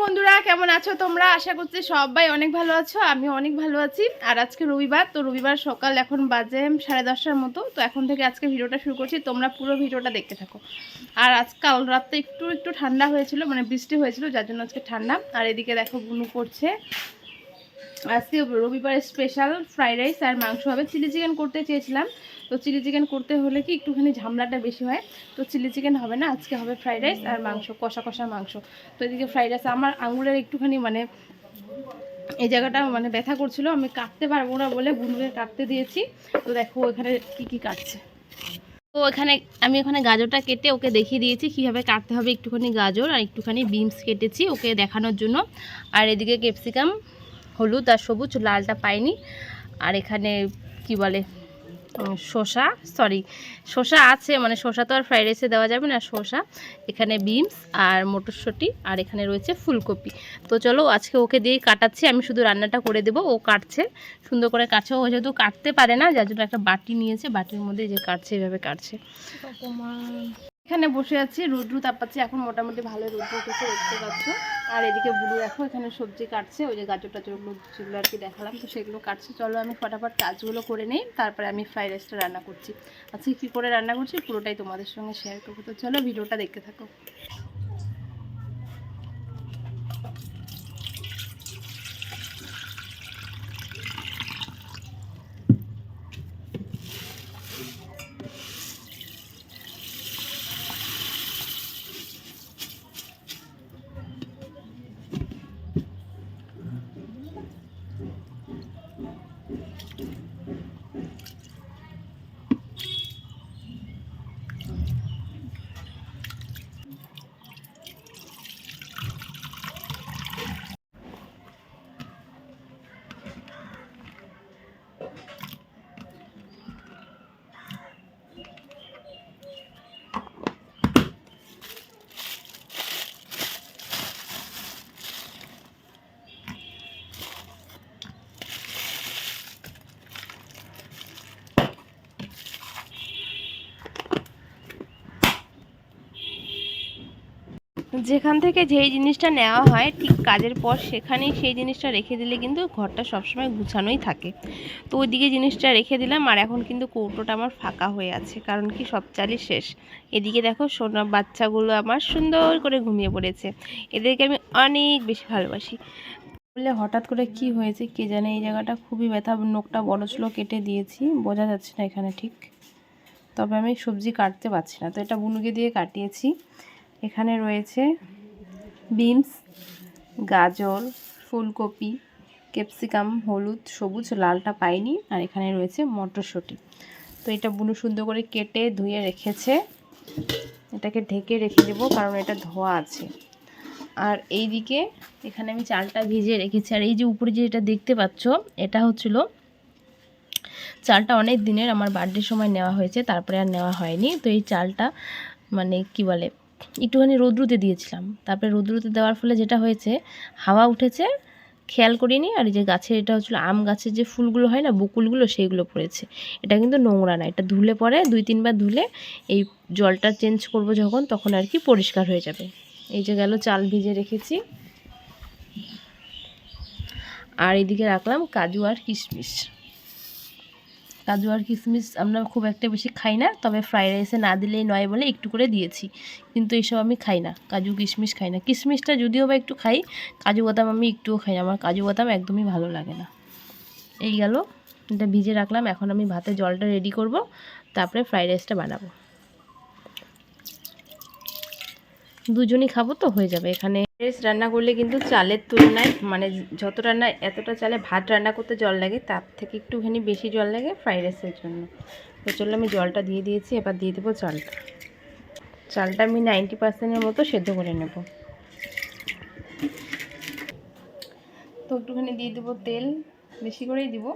বন্ধুরা, কেমন আছো তোমরা? আশা করছি সবাই অনেক ভালো আছো আমি অনেক ভালো আছি। আর আজকে রবিবার, তো রবিবার সকাল এখন বাজে সাড়ে দশটার মতো, তো এখন থেকে আজকে ভিডিওটা শুরু করছি, তোমরা পুরো ভিডিওটা দেখতে থাকো। আর আজকাল রাতে একটু একটু ঠান্ডা হয়েছিল মানে বৃষ্টি হয়েছিল, যার জন্য আজকে ঠান্ডা। আর এদিকে দেখো, বুনু করছে। আজকে রবিবার স্পেশাল ফ্রাইড রাইস আর মাংস হবে। চিলি চিকেন করতে চেয়েছিলাম তো চিলি চিকেন করতে হলে কি একটুখানি ঝামলাটা বেশি হয়। তো চিলি চিকেন হবে না, আজকে হবে ফ্রাইড রাইস আর মাংস, কষা কষা মাংস। তো এদিকে ফ্রাইড রাইস আমার আঙুলের একটুখানি মানে এই জায়গাটা মানে ব্যথা করছিল, আমি কাটতে পারব না বলে বুনুকে কাটতে দিয়েছি। তো দেখো এখানে কি কি কাটছে। তো এখানে আমি ওখানে গাজরটা কেটে ওকে দেখিয়ে দিয়েছি, কীভাবে কাটতে হবে একটুখানি গাজর আর একটুখানি বিনস কেটেছি ওকে দেখানোর জন্য। আর এদিকে ক্যাপসিকাম হলুদ আর সবুজ, লালটা পাইনি। আর এখানে কি বলে? শসা সরি শসা আছে মানে শসা তো আর ফ্রাইড রাইসে দেওয়া যাবে না, শসা, এখানে বিনস আর মটরশুঁটি, আর এখানে রয়েছে ফুলকপি। তো চলো, আজকে ওকে দিয়েই কাটাচ্ছি, আমি শুধু রান্নাটা করে দেব, ও কাটছে, সুন্দর করে কাটছে, ও যেহেতু কাটতে পারে না, যার জন্য একটা বাটি নিয়েছে, বাটির মধ্যে যে কাটছে, এভাবে কাটছে। এখানে বসে আছি। রুদ্রু তাপাচ্ছি এখন মোটামুটি ভালো রুদ্র উঠেছে দেখতে পাচ্ছ। আর এদিকে বুড়ু দেখো, এখানে সবজি কাটছে, ওই যে গাজর টাজরগুলো যেগুলো আর কি দেখালাম, তো সেগুলো কাটছে। চলো আমি ফটাফট কাজগুলো করে নিই, তারপরে আমি ফ্রাইড রাইসটা রান্না করছি। আজকে কী করে রান্না করছি, পুরোটাই তোমাদের সঙ্গে শেয়ার করব। তো চলো ভিডিওটা দেখতে থাকো। যেখান থেকে যেই জিনিসটা নেওয়া হয়, ঠিক কাজের পর সেখানেই সেই জিনিসটা রেখে দিলে কিন্তু ঘরটা সবসময় গুছানোই থাকে। তো ওইদিকে জিনিসটা রেখে দিলাম, আর এখন কিন্তু কৌটোটা আমার ফাঁকা হয়ে আছে, কারণ কি সব চালই শেষ। এদিকে দেখো সোনা বাচ্চাগুলো আমার সুন্দর করে ঘুমিয়ে পড়েছে। এদেরকে আমি অনেক বেশি ভালোবাসি। বললে হঠাৎ করে কি হয়েছে কে জানে, এই জায়গাটা খুবই ব্যথা নোকটা বড় ছিল, কেটে দিয়েছি, বোঝা যাচ্ছে না এখানে ঠিক। তবে আমি সবজি কাটতে পারছি না, তো এটা বুনুকে দিয়ে কাটিয়েছি। এখানে রয়েছে বিনস, গাজর, ফুলকপি, ক্যাপসিকাম, হলুদ, সবুজ, লালটা পাইনি। আর এখানে রয়েছে মটরশুঁটি। তো এটা বুনু সুন্দর করে কেটে ধুয়ে রেখেছে। এটাকে ঢেকে রেখে দেবো কারণ এটা ধোয়া আছে। আর এই দিকে এখানে আমি চালটা ভিজিয়ে রেখেছি। আর এই যে উপরে যে এটা দেখতে পাচ্ছ, এটা হচ্ছিল চালটা অনেক দিনের, আমার বার্থডের সময় নেওয়া হয়েছে, তারপরে আর নেওয়া হয়নি। তো এই চালটা মানে কি বলে একটুখানি রোদ্রুতে দিয়েছিলাম। তারপরে রোদ্রুতে দেওয়ার ফলে যেটা হয়েছে, হাওয়া উঠেছে, খেয়াল করিনি, আর এই যে গাছের এটা হচ্ছিল আম গাছের যে ফুলগুলো হয় না, বকুলগুলো সেইগুলো পড়েছে। এটা কিন্তু নোংরা না, এটা ধুলে পরে দুই তিনবার ধুলে এই জলটা চেঞ্জ করব যখন, তখন আর কি পরিষ্কার হয়ে যাবে। এই যে গেল চাল ভিজে রেখেছি। আর এদিকে রাখলাম কাজু আর কিশমিশ। কাজু আর কিশমিশ আমরা খুব একটা বেশি খাই না, তবে ফ্রাইড রাইসে না দিলেই নয় বলে একটু করে দিয়েছি। কিন্তু এইসব আমি খাই না, কাজু কিশমিশ খাই না। কিশমিশটা যদিও বা একটু খাই, কাজু বাদাম আমি একটুও খাই না। আমার কাজু বাদাম একদমই ভালো লাগে না। এই গেল, এটা ভিজে রাখলাম, এখন আমি ভাতে জলটা রেডি করব, তারপরে ফ্রাইড রাইসটা বানাবো। দুজনই খাব তো হয়ে যাবে। এখানে রাইস রান্না করলে কিন্তু চালের তুলনায় মানে যত রান্না, এতটা চালে ভাত রান্না করতে জল লাগে, তার থেকে একটুখানি বেশি জল লাগে ফ্রাইড রাইসের জন্য। তো চলো আমি জলটা দিয়ে দিয়েছি, এবার দিয়ে দেবো চালটা। চালটা আমি নাইনটি পার্সেন্টের মতো সেদ্ধ করে নেব। তো একটুখানি দিয়ে দেবো তেল, বেশি করেই দিব।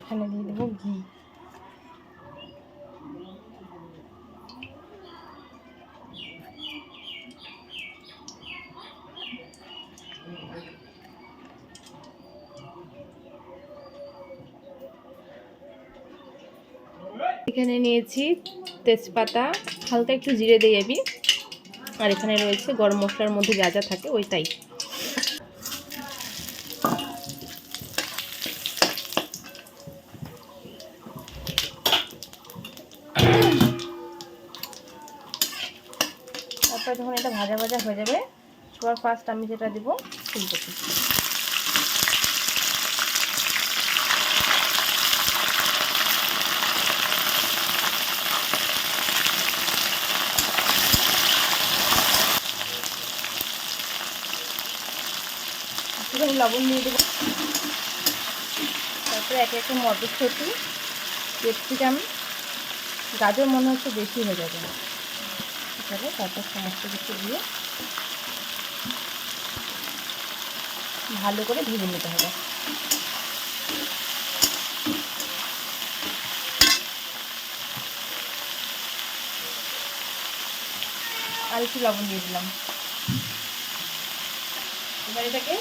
এখানে দিয়ে দেবো ঘি। এখানে নিয়েছি তেজপাতা, হালকা একটু জিরে দিয়ে আমি। আর এখানে রয়েছে গরম মশলার মধ্যে যা যা থাকে ওইটাই তারপর যখন এটা ভাজা ভাজা হয়ে যাবে সবার ফার্স্ট আমি যেটা দেবো ফুলকপি। একটুখানি লবণ দিয়ে দেবো। তারপরে একে একে মটরশুঁটি, ক্যাপসিকাম, গাজর মনে হচ্ছে বেশি হয়ে যাবে। তাহলে তারপর সমস্ত কিছু দিয়ে ভালো করে ভেজে নিতে হবে। আর একটু লবণ দিয়ে দিলাম। এবার এটাকে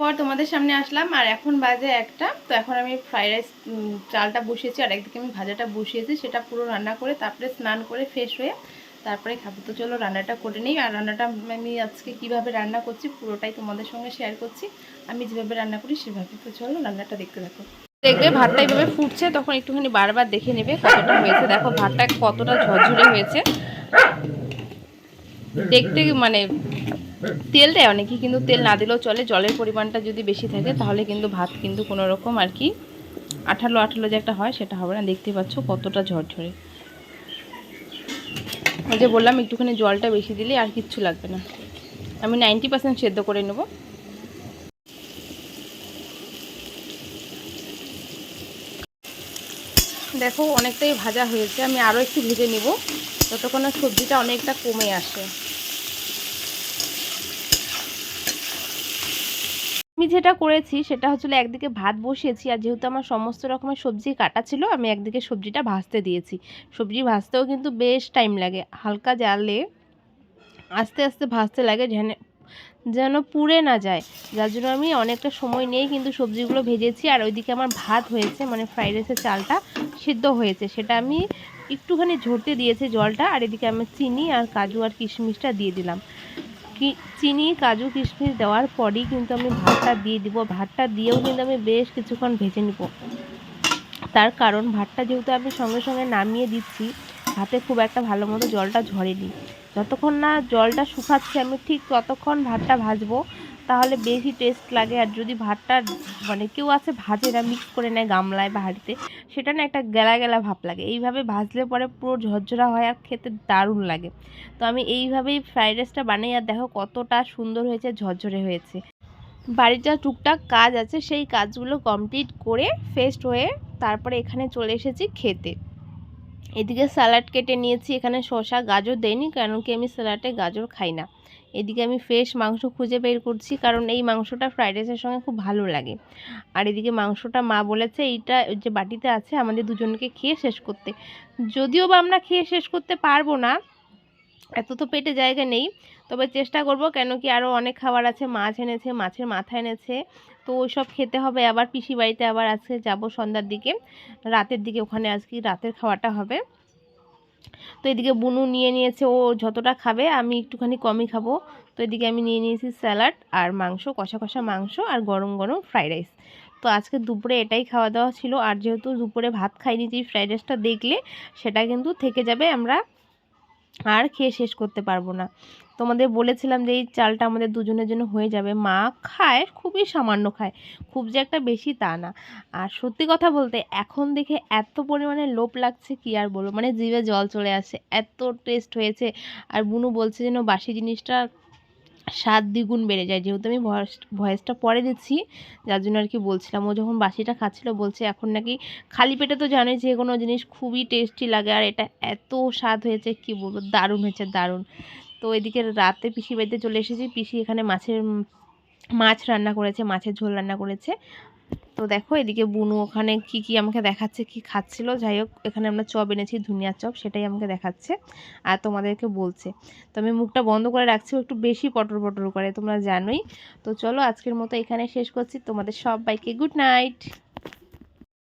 পর তোমাদের সামনে আসলাম, আর এখন বাজে একটা। তো এখন আমি ফ্রাইড রাইস চালটা বসিয়েছি, আর একদিকে আমি ভাজাটা বসিয়েছি, সেটা পুরো রান্না করে তারপরে স্নান করে ফ্রেশ হয়ে তারপরে খাব। তো চলো রান্নাটা করে নিই, আর রান্নাটা আমি আজকে কীভাবে রান্না করছি পুরোটাই তোমাদের সঙ্গে শেয়ার করছি। আমি যেভাবে রান্না করি সেভাবে। তো চলো রান্নাটা দেখতে দেখো দেখবে ভাতটা এইভাবে ফুটছে, তখন একটুখানি বারবার দেখে নেবে কতটা হয়েছে। দেখো ভাতটা কতটা ঝরঝরে হয়েছে। দেখতে মানে তেল দেয় অনেকেই কিন্তু তেল না দিলেও চলে। জলের পরিমাণটা যদি বেশি থাকে, তাহলে কিন্তু ভাত কিন্তু কোনো রকম আর কি আঠালো আঠালো যে একটা হয়, সেটা হবে না। দেখতে পাচ্ছ কতটা ঝরঝরে। ওই যে বললাম, একটুখানি জলটা বেশি দিলে আর কিচ্ছু লাগবে না। আমি নাইনটি পার্সেন্ট সেদ্ধ করে নেব। দেখো, অনেকটাই ভাজা হয়েছে। আমি আরও একটু ভেজে নেব। যতক্ষণ সবজিটা অনেকটা কমে আসে। আমি যেটা করেছি সেটা হচ্ছিল একদিকে ভাত বসিয়েছি, আর যেহেতু আমার সমস্ত রকমের সবজি কাটা ছিল, আমি একদিকে সবজিটা ভাজতে দিয়েছি। সবজি ভাজতেও কিন্তু বেশ টাইম লাগে, হালকা জালে আস্তে আস্তে ভাজতে লাগে যেন যেন পুড়ে না যায়। যার জন্য আমি অনেকটা সময় নিয়েই কিন্তু সবজিগুলো ভেজেছি, আর ওইদিকে আমার ভাত হয়েছে মানে ফ্রাইড রাইসের চালটা সিদ্ধ হয়েছে। সেটা আমি একটুখানি ঝরতে দিয়েছি জলটা, আর এদিকে আমি চিনি আর কাজু আর কিশমিশটা দিয়ে দিলাম। কি, চিনি, কাজু, কিশমিশ দেওয়ার পরই কিন্তু আমি ভাতটা দিয়ে দিব। ভাতটা দিয়েও কিন্তু আমি বেশ কিছুক্ষণ ভেজে নিব। তার কারণ ভাতটা যেহেতু আমি সঙ্গে সঙ্গে নামিয়ে দিচ্ছি, ভাতে খুব একটা ভালো মতো জলটা ঝরে ঝরেনি। যতক্ষণ না জলটা শুকাচ্ছে, আমি ঠিক ততক্ষণ ভাতটা ভাজবো। তাহলে বেশি টেস্ট লাগে। আর যদি ভাতটা মানে কেউ আছে ভাজে না মিক্স করে নেয় গামলায় বা সেটা না একটা গেলা গেলা ভাব লাগে। এইভাবে ভাজলে পরে পুরো ঝরঝরা হয় আর খেতে দারুণ লাগে। তো আমি এইভাবেই ফ্রাইড রাইসটা বানাই আর দেখো কতটা সুন্দর হয়েছে, ঝরঝরে হয়েছে। বাড়িটা টুকটাক কাজ আছে, সেই কাজগুলো কমপ্লিট করে ফেস্ট হয়ে তারপরে এখানে চলে এসেছি খেতে। এদিকে স্যালাড কেটে নিয়েছি, এখানে শসা, গাজর দেয়নি কারণ কি আমি স্যালাডে গাজর খাই না। এদিকে আমি ফ্রেশ মাংস খুঁজে বের করছি, কারণ এই মাংসটা ফ্রাইড রাইসের সঙ্গে খুব ভালো লাগে। আর এদিকে মাংসটা মা বলেছে, এইটা যে বাটিতে আছে, আমাদের দুজনকে খেয়ে শেষ করতে। যদিও বা আমরা খেয়ে শেষ করতে পারব না, এত তো পেটে জায়গা নেই, তবে চেষ্টা করব কেন কি আরও অনেক খাবার আছে, মাছ এনেছে, মাছের মাথা এনেছে, তো ওই সব খেতে হবে। আবার পিসি বাড়িতে আবার আজকে যাব সন্ধ্যার দিকে, রাতের দিকে ওখানে আজকে রাতের খাওয়াটা হবে। তো এদিকে বুনু নিয়ে নিয়েছে, ও যতটা খাবে আমি একটুখানি কমই খাব। তো এদিকে আমি নিয়ে নিয়েছি স্যালাড আর মাংস, কষা কষা মাংস আর গরম গরম ফ্রাইড রাইস। তো আজকে দুপুরে এটাই খাওয়া দাওয়া ছিল, আর যেহেতু দুপুরে ভাত খাইনি যে ফ্রাইড রাইসটা দেখলে সেটা কিন্তু থেকে যাবে আমরা আর খেয়ে শেষ করতে পারব না। তোমাদের বলেছিলাম যে এই চালটা আমাদের দুজনের জন্য হয়ে যাবে। মা খায়, খুবই সামান্য খায়। খুব যে একটা বেশি তা না। আর সত্যি কথা বলতে, এখন দেখে এত পরিমাণে লোভ লাগছে, কি আর বলব? মানে জিভে জল চলে আসে। এত টেস্ট হয়েছে। আর বুনু বলছে যেন বাসি জিনিসটা স্বাদ দ্বিগুণ বেড়ে যায়। যেহেতু আমি ভয়েস, ভয়েসটা পরে দিচ্ছি, যার জন্য আর কি বলছিলাম, ও যখন বাসিটা খাচ্ছিলো, বলছে এখন নাকি খালি পেটে তো জানে যে কোনো জিনিস খুবই টেস্টি লাগে, আর এটা এত স্বাদ হয়েছে, কি বলব, দারুণ হয়েছে, দারুণ। তো এদিকে রাতে পিসি বাড়িতে চলে এসেছি, পিসি এখানে মাছের মাছ রান্না করেছে, মাছের ঝোল রান্না করেছে। তো দেখো, এদিকে বুনু ওখানে কি কি আমাকে দেখাচ্ছে, কি খাচ্ছিল? যাই হোক, এখানে আমরা চপ এনেছি ধুনিয়ার চপ, সেটাই আমাকে দেখাচ্ছে আর তোমাদেরকে বলছে। তো আমি মুখটা বন্ধ করে রাখছি একটু বেশি পটর পটর করে, তোমরা জানোই। তো চলো, আজকের মতো এখানে শেষ করছি। তোমাদের সবাইকে গুড নাইট!